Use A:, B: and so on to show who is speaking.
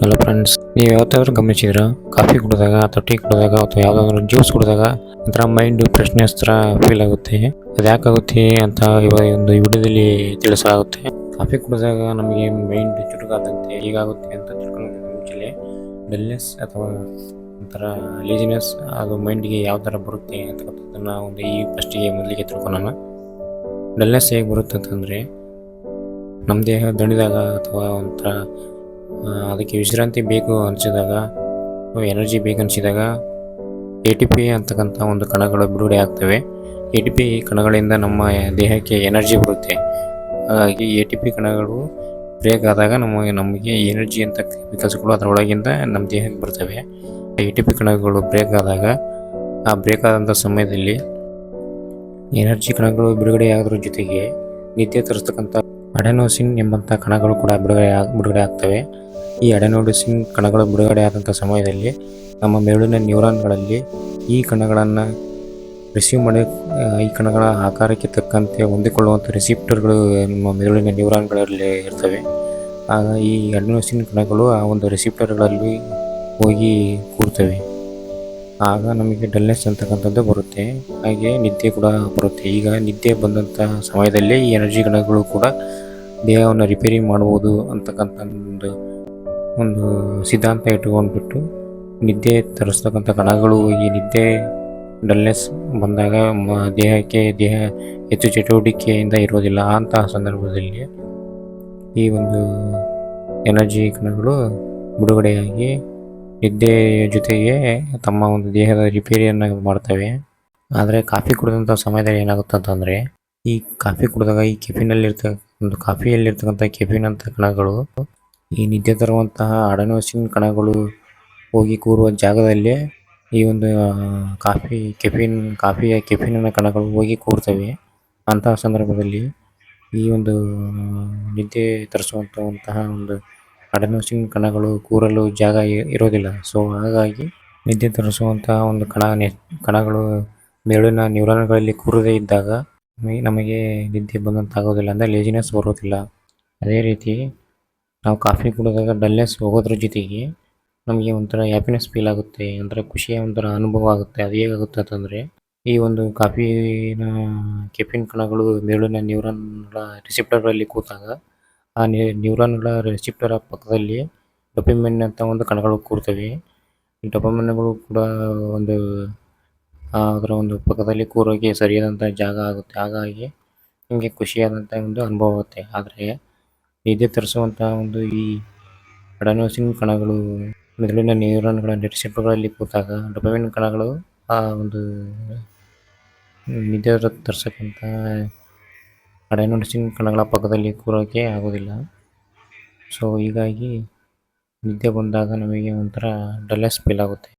A: Hello friends ನೀವು ಯಾವತ್ತಾದ್ರೂ ಗಮನಿಸಿದ್ರೆ ಕಾಫಿ ಕುಡಿದಾಗ ಅಥವಾ ಟೀ ಕುಡಿದಾಗ ಅಥವಾ ಯಾವುದಾದ್ರೂ ಜ್ಯೂಸ್ ಕುಡಿದಾಗ ಒಂಥರ ಮೈಂಡ್ ಫ್ರೆಶ್ನೆಸ್ ಥರ ಫೀಲ್ ಆಗುತ್ತೆ. ಅದು ಯಾಕಾಗುತ್ತೆ ಅಂತ ಇವಾಗ ಒಂದು ವಿಡಿಯೋದಲ್ಲಿ ತಿಳಿಸಲಾಗುತ್ತೆ. ಕಾಫಿ ಕುಡಿದಾಗ ನಮಗೆ ಮೈಂಡ್ ಚುರುಕಾದಂತೆ ಹೀಗಾಗುತ್ತೆ ಅಂತ ತಿಳ್ಕೊಳ್ಳೋದು ಮುಂಚೆಲೆ. ಡಲ್ನೆಸ್ ಅಥವಾ ಒಂಥರ ಲೇಜಿನೆಸ್ ಅದು ಮೈಂಡಿಗೆ ಯಾವ ಥರ ಬರುತ್ತೆ ಅಂತಕ್ಕಂಥದ್ದನ್ನು ಒಂದು ಈ ಫಸ್ಟಿಗೆ ಮೊದಲಿಗೆ ತಿಳ್ಕೊಳ್ಳೋಣ. ಡಲ್ನೆಸ್ ಹೇಗೆ ಬರುತ್ತೆ ಅಂತಂದರೆ ನಮ್ಮ ದೇಹ ದಣಿದಾಗ ಅಥವಾ ಒಂಥರ ಅದಕ್ಕೆ ವಿಶ್ರಾಂತಿ ಬೇಕು ಅನಿಸಿದಾಗ ಎನರ್ಜಿ ಬೇಕು ಅನಿಸಿದಾಗ ಎ ಟಿ ಪಿ ಅಂತಕ್ಕಂಥ ಒಂದು ಕಣಗಳು ಬಿಡುಗಡೆ ಆಗ್ತವೆ. ಎ ಟಿ ಪಿ ಕಣಗಳಿಂದ ನಮ್ಮ ದೇಹಕ್ಕೆ ಎನರ್ಜಿ ಬರುತ್ತೆ. ಹಾಗಾಗಿ ಎ ಟಿ ಪಿ ಕಣಗಳು ಬ್ರೇಕ್ ಆದಾಗ ನಮಗೆ ನಮಗೆ ಎನರ್ಜಿ ಅಂತ ಕೆಲಸಗಳು ಅದರೊಳಗಿಂದ ನಮ್ಮ ದೇಹಕ್ಕೆ ಬರ್ತವೆ. ಎ ಟಿ ಪಿ ಕಣಗಳು ಬ್ರೇಕ್ ಆದಾಗ, ಆ ಬ್ರೇಕ್ ಆದಂಥ ಸಮಯದಲ್ಲಿ ಎನರ್ಜಿ ಕಣಗಳು ಬಿಡುಗಡೆ ಆಗೋದ್ರ ಜೊತೆಗೆ ನಿತ್ಯ ತರಿಸ್ತಕ್ಕಂಥ ಅಡೆನೋಸಿನ್ ಎಂಬಂಥ ಕಣಗಳು ಕೂಡ ಬಿಡುಗಡೆ ಆಗಿ, ಬಿಡುಗಡೆ ಆಗ್ತವೆ. ಈ ಅಡೆನೋಡಿಸಿನ್ ಕಣಗಳು ಬಿಡುಗಡೆ ಆದಂಥ ಸಮಯದಲ್ಲಿ ನಮ್ಮ ಮೆದುಳಿನ ನ್ಯೂರಾನ್ಗಳಲ್ಲಿ ಈ ಕಣಗಳನ್ನು ರಿಸೀವ್ ಮಾಡಿ ಈ ಕಣಗಳ ಆಕಾರಕ್ಕೆ ತಕ್ಕಂತೆ ಹೊಂದಿಕೊಳ್ಳುವಂಥ ರಿಸಿಪ್ಟರ್ಗಳು ನಮ್ಮ ಮೆದುಳಿನ ನ್ಯೂರಾನ್ಗಳಲ್ಲಿ ಇರ್ತವೆ. ಆಗ ಈ ಅಡೆನೋಸಿನ್ ಕಣಗಳು ಆ ಒಂದು ರಿಸಿಪ್ಟರ್ಗಳಲ್ಲಿ ಹೋಗಿ ಕೂರ್ತವೆ. ಆಗ ನಮಗೆ ಡಲ್ನೆಸ್ ಅಂತಕ್ಕಂಥದ್ದು ಬರುತ್ತೆ. ಹಾಗೆ ನಿದ್ದೆ ಕೂಡ ಬರುತ್ತೆ. ಈಗ ನಿದ್ದೆ ಬಂದಂಥ ಸಮಯದಲ್ಲಿ ಈ ಎನರ್ಜಿ ಕಣಗಳು ಕೂಡ ದೇಹವನ್ನು ರಿಪೇರಿ ಮಾಡ್ಬೋದು ಅಂತಕ್ಕಂಥ ಒಂದು ಒಂದು ಸಿದ್ಧಾಂತ ಇಟ್ಕೊಂಡ್ಬಿಟ್ಟು ನಿದ್ದೆ ತರಿಸ್ತಕ್ಕಂಥ ಕಣಗಳು ಈ ನಿದ್ದೆ ಡಲ್ನೆಸ್ ಬಂದಾಗ ಮ- ದೇಹಕ್ಕೆ, ದೇಹ ಹೆಚ್ಚು ಚಟುವಟಿಕೆಯಿಂದ ಇರೋದಿಲ್ಲ ಅಂತಹ ಸಂದರ್ಭದಲ್ಲಿ ಈ ಒಂದು ಎನರ್ಜಿ ಕಣಗಳು ಬಿಡುಗಡೆಯಾಗಿ ನಿದ್ದೆಯ ಜೊತೆಗೆ ತಮ್ಮ ಒಂದು ದೇಹದ ರಿಪೇರಿಯನ್ನು ಮಾಡ್ತವೆ. ಆದರೆ ಕಾಫಿ ಕುಡಿದಂಥ ಸಮಯದಲ್ಲಿ ಏನಾಗುತ್ತೆ ಅಂತಂದರೆ, ಈ ಕಾಫಿ ಕುಡಿದಾಗ ಈ ಕೆಫಿನಲ್ಲಿರ್ತ ಒಂದು ಕಾಫಿಯಲ್ಲಿರ್ತಕ್ಕಂಥ ಕೆಫಿನ್ ಅಂತ ಕಣಗಳು ಈ ನಿದ್ದೆ ತರುವಂತಹ ಅಡನೋಸಿನ್ ಕಣಗಳು ಹೋಗಿ ಕೂರುವ ಜಾಗದಲ್ಲಿ ಈ ಒಂದು ಕಾಫಿ, ಕೆಫಿನ್, ಕಾಫಿಯ ಕೆಫಿನ ಕಣಗಳು ಹೋಗಿ ಕೂರ್ತವೆ. ಅಂತಹ ಸಂದರ್ಭದಲ್ಲಿ ಈ ಒಂದು ನಿದ್ದೆ ತರಿಸುವಂತಹ ಒಂದು ಅಡನೋಸಿನ್ ಕಣಗಳು ಕೂರಲು ಜಾಗ ಇರೋದಿಲ್ಲ. ಸೊ ಹಾಗಾಗಿ ನಿದ್ದೆ ತರಿಸುವಂತಹ ಒಂದು ಕಣ ಕಣಗಳು ಮೆದುಳಿನ ನ್ಯೂರಾನ್ಗಳಲ್ಲಿ ಕೂರದೇ ಇದ್ದಾಗ ನಮಗೆ ನಿದ್ದೆ ಬಂದಂತಾಗೋದಿಲ್ಲ, ಅಂದರೆ ಲೇಜಿನೆಸ್ ಬರೋದಿಲ್ಲ ಅದೇ ರೀತಿ ನಾವು ಕಾಫಿ ಕುಡಿದಾಗ ಡಲ್ನೆಸ್ ಹೋಗೋದ್ರ ಜೊತೆಗೆ ನಮಗೆ ಒಂಥರ ಹ್ಯಾಪಿನೆಸ್ ಫೀಲ್ ಆಗುತ್ತೆ, ಒಂಥರ ಖುಷಿಯ ಒಂಥರ ಅನುಭವ ಆಗುತ್ತೆ. ಅದು ಹೇಗಾಗುತ್ತೆ ಅಂತಂದರೆ, ಈ ಒಂದು ಕಾಫಿನ ಕೆಫಿನ್ ಕಣಗಳು ಮೆದುಳಿನ ನ್ಯೂರಾನ್ಗಳ ರಿಸೆಪ್ಟರ್ಗಳಲ್ಲಿ ಕೂತಾಗ, ಆ ನ್ಯೂ- ನ್ಯೂರಾನ್ಗಳ ರಿಸೆಪ್ಟರ್ ಪಕ್ಕದಲ್ಲಿ ಡೊಪಮಿನ್ ಅಂತ ಒಂದು ಕಣಗಳು ಕೂರ್ತವೆ. ಈ ಡೊಪಮಿನ್ಗಳು ಕೂಡ ಒಂದು ಅದರ ಒಂದು ಪಕ್ಕದಲ್ಲಿ ಕೂರೋಕೆ ಸರಿಯಾದಂಥ ಜಾಗ ಆಗುತ್ತೆ. ಹಾಗಾಗಿ ನಿಮಗೆ ಖುಷಿಯಾದಂಥ ಒಂದು ಅನುಭವ ಆಗುತ್ತೆ. ಆದರೆ ನಿದ್ದೆ ತರಿಸುವಂತಹ ಒಂದು ಈ ಅಡೆನೋಸಿನ್ ಕಣಗಳು, ಮೆದುಳಿನ ನ್ಯೂರಾನ್ಗಳ ರಿಸೆಪ್ಟರ್ಗಳಲ್ಲಿ ಕೂತಾಗ ಡೊಪಮಿನ್ ಕಣಗಳು ಆ ಒಂದು ನಿದ್ದೆ ತರಿಸಕ್ಕಂಥ ಅಡೆನೋಸಿನ್ ಕಣಗಳ ಪಕ್ಕದಲ್ಲಿ ಕೂರೋಕೆ ಆಗೋದಿಲ್ಲ ಸೊ ಹೀಗಾಗಿ ನಿದ್ದೆ ಬಂದಾಗ ನಮಗೆ ಒಂಥರ ಡಲ್ಲೆಸ್ ಫೀಲ್ ಆಗುತ್ತೆ.